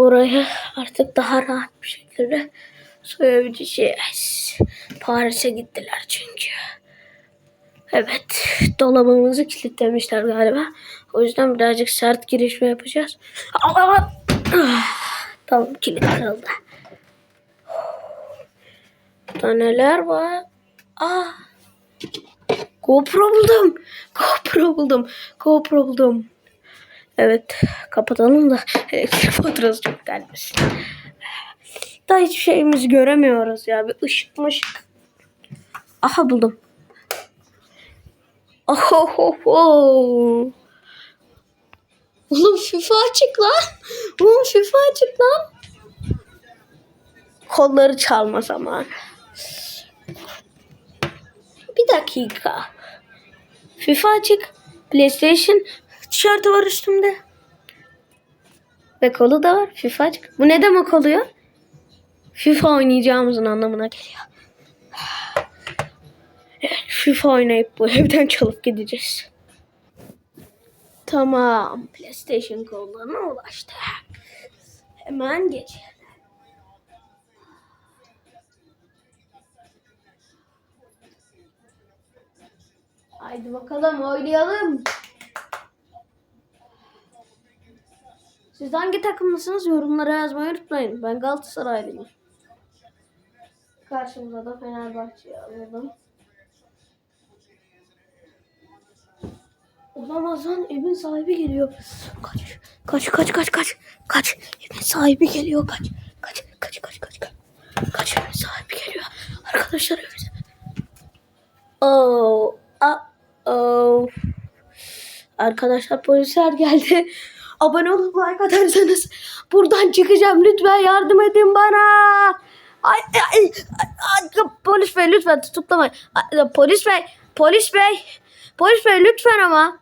Burayı artık daha rahat bir şekilde soyabileceğiz. Paris'e gittiler çünkü. Evet, dolabımızı kilitlemişler galiba. O yüzden birazcık sert girişme yapacağız. Aa! Ah, Tamam, kilit kırıldı. Burada neler var? Aa! GoPro buldum. GoPro buldum. GoPro buldum. Evet, kapatalım da elektrik faturası çok gelmesin. Daha hiçbir şeyimizi göremiyoruz ya. Bir ışık mışık. Aha buldum. Ohohoho. Oğlum FIFA açık lan. Oğlum FIFA açık lan. Kolları çalma zamanı. Bir dakika. FIFA açık. PlayStation tişörtü var üstümde. Ve kolu da var. FIFA. Bu ne demek oluyor? FIFA oynayacağımızın anlamına geliyor. Evet, FIFA oynayıp bu evden çalıp gideceğiz. Tamam. PlayStation kollarına ulaştı. Hemen geç. Haydi bakalım oynayalım. Siz hangi takımlısınız? Yorumlara yazmayı unutmayın. Ben Galatasaraylıyım. Karşımıza da Fenerbahçe'yi alalım. Olamaz lan evin sahibi geliyor. Kaç. Kaç kaç kaç kaç. Kaç. Evin sahibi geliyor kaç. Kaç kaç kaç kaç kaç. Kaç evin sahibi geliyor. Arkadaşlar evin Oh. Ah. Oh. Arkadaşlar polisler geldi. Abone olup like atarsanız buradan çıkacağım. Lütfen yardım edin bana. Ay, ay, ay, ay, polis bey lütfen tutuklamayın. Ay, Polis bey, polis bey, polis bey lütfen ama.